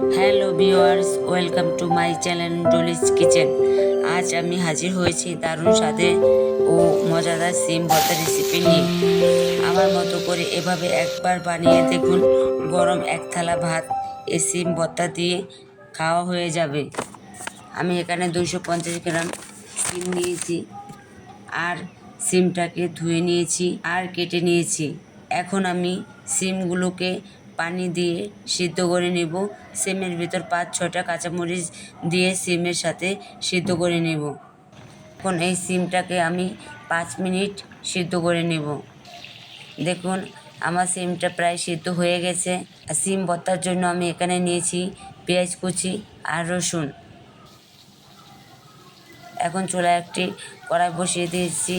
Hello viewers, welcome to my channel Dolly's kitchen. আজ আমি হাজির হয়েছি দারুণ স্বাদে ও মজাদার সিম ভর্তা রেসিপি নিয়ে। আমার মতো করে এভাবে একবার বানিয়ে দেখুন, গরম এক থালা ভাত এই সিম ভর্তা দিয়ে খাওয়া হয়ে যাবে। আমি এখানে দুশো পঞ্চাশ গ্রাম সিম নিয়েছি আর সিমটাকে ধুয়ে নিয়েছি আর কেটে নিয়েছি। এখন আমি সিমগুলোকে পানি দিয়ে সিদ্ধ করে নেব। সিমের ভিতর পাঁচ ছটা কাঁচামরিচ দিয়ে সিমের সাথে সিদ্ধ করে নেব। এখন এই সিমটাকে আমি পাঁচ মিনিট সিদ্ধ করে নেব। দেখুন, আমার সিমটা প্রায় সিদ্ধ হয়ে গেছে। আর সিম ভর্তার জন্য আমি এখানে নিয়েছি পেঁয়াজ কুচি আর রসুন। এখন চুলায় একটি কড়াই বসিয়ে দিয়েছি।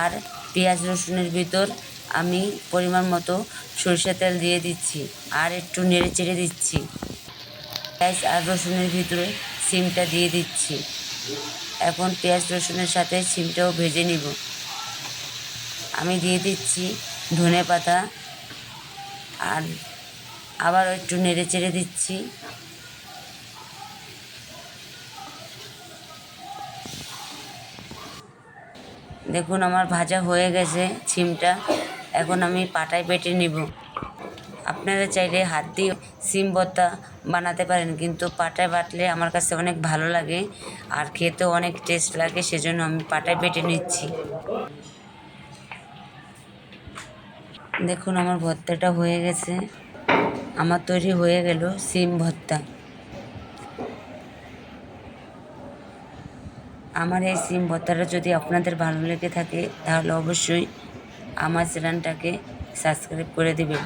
আর পেঁয়াজ রসুনের ভিতর আমি পরিমাণ মতো সরষের তেল দিয়ে দিচ্ছি আর একটু নেড়ে চেড়ে দিচ্ছি। পেঁয়াজ আর রসুনের ভিতরে সিমটা দিয়ে দিচ্ছি। এখন পেঁয়াজ, রসুনের সাথে সিমটাও ভেজে নিব। আমি দিয়ে দিচ্ছি ধনে পাতা আর আবার একটু নেড়ে চেড়ে দিচ্ছি। দেখুন, আমার ভাজা হয়ে গেছে সিমটা। এখন আমি পাটায় বেটে নেব। আপনারা চাইলে হাত দিয়ে সিম ভর্তা বানাতে পারেন, কিন্তু পাটায় বাটলে আমার কাছে অনেক ভালো লাগে আর খেতেও অনেক টেস্ট লাগে, সেজন্য আমি পাটায় বেটে নিচ্ছি। দেখুন, আমার ভর্তাটা হয়ে গেছে। আমার তৈরি হয়ে গেল সিম ভর্তা আমার এই সিম ভর্তাটা যদি আপনাদের ভালো লেগে থাকে, তাহলে অবশ্যই আমার চ্যানেলটাকে সাবস্ক্রাইব করে দেবেন।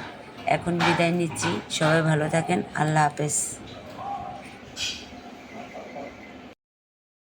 এখন বিদায় নিচ্ছি। সবাই ভালো থাকেন। আল্লাহ হাফেজ।